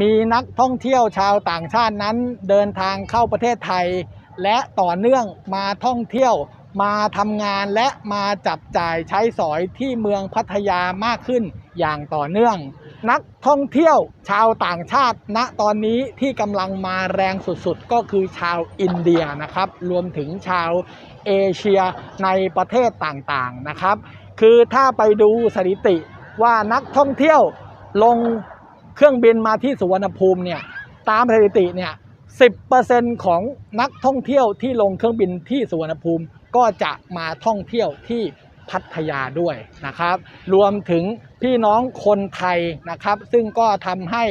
มีนักท่องเที่ยวชาวต่างชาตินั้นเดินทางเข้าประเทศไทย และต่อเนื่องมาท่องเที่ยว มาทำงานและมาจับจ่ายใช้สอยที่เมืองพัทยามากขึ้นอย่างต่อเนื่อง นักท่องเที่ยวชาวต่างชาติ ณตอนนี้ที่กำลังมาแรงสุดๆ ก็คือชาวอินเดียนะครับ รวมถึงชาวเอเชียในประเทศต่างๆนะครับ คือถ้าไปดูสถิติว่านักท่องเที่ยวลง เครื่องบินมาที่สุวรรณภูมิเนี่ยตามสถิติเนี่ย10%ของนักท่องเที่ยวที่ลงเครื่องบินที่สุวรรณภูมิก็จะมาท่องเที่ยวที่พัทยาด้วยนะครับ รวมถึงพี่น้องคนไทยนะครับ ซึ่งก็ทำให้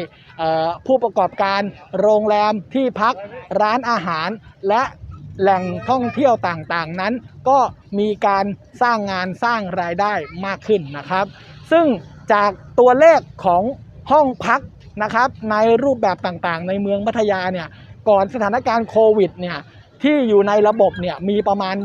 ผู้ประกอบการโรงแรมที่พักร้านอาหาร และแหล่งท่องเที่ยวต่างๆนั้น ก็มีการสร้างงานสร้างรายได้มากขึ้นนะครับ ซึ่งจากตัวเลขของ ห้องพักนะครับในรูปแบบต่างๆ ในเมืองพัทยาเนี่ยก่อนสถานการณ์โควิดเนี่ยที่อยู่ในระบบเนี่ยมีประมาณ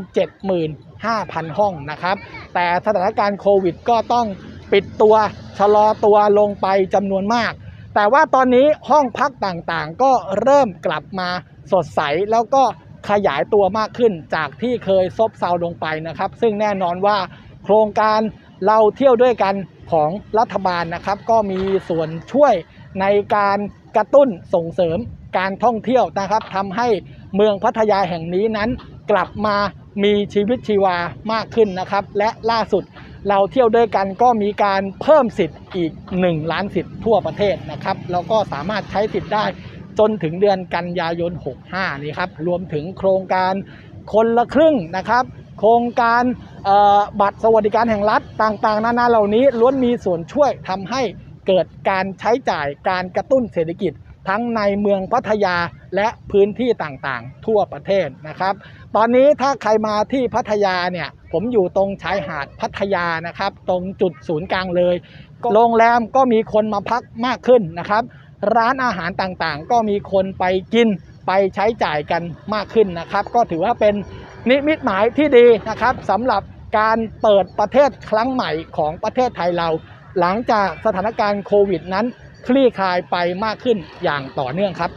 75,000 ห้องนะครับแต่สถานการณ์โควิดก็ต้องปิดตัวชะลอตัวลงไปจำนวนมาก แต่ว่าตอนนี้ห้องพักต่างๆ ก็เริ่มกลับมาสดใสแล้วก็ขยายตัวมากขึ้นจากที่เคยซบเซาลงไปนะครับ ซึ่งแน่นอนว่าโครงการ เราเที่ยวด้วยกันของรัฐบาลนะครับ ก็มีส่วนช่วยในการกระตุ้นส่งเสริมการท่องเที่ยวนะครับทำให้เมืองพัทยาแห่งนี้นั้น กลับมามีชีวิตชีวามากขึ้นนะครับ และล่าสุดเราเที่ยวด้วยกันก็มีการเพิ่มสิทธิ์อีก 1 ล้านสิทธิ์ทั่วประเทศนะครับแล้วก็สามารถใช้สิทธิ์ได้จนถึงเดือนกันยายน 65 นี้ครับ รวมถึงโครงการคนละครึ่งนะครับ โครงการบัตรสวัสดิการแห่งรัฐต่างๆ นานาเหล่านี้ล้วนมีส่วนช่วยทำให้เกิดการใช้จ่ายการกระตุ้นเศรษฐกิจ ทั้งในเมืองพัทยาและพื้นที่ต่างๆ ทั่วประเทศนะครับ ตอนนี้ถ้าใครมาที่พัทยาเนี่ยผมอยู่ตรงชายหาดพัทยานะครับ ตรงจุดศูนย์กลางเลย โรงแรมก็มีคนมาพักมากขึ้นนะครับ ร้านอาหารต่างๆ ก็มีคนไปกินไปใช้จ่ายกันมากขึ้นนะครับ ก็ถือว่าเป็น นิมิตหมายที่ดีนะครับสำหรับการเปิดประเทศครั้งใหม่ของประเทศไทยเรา หลังจากสถานการณ์โควิดนั้น คลี่คลายไปมากขึ้นอย่างต่อเนื่องครับ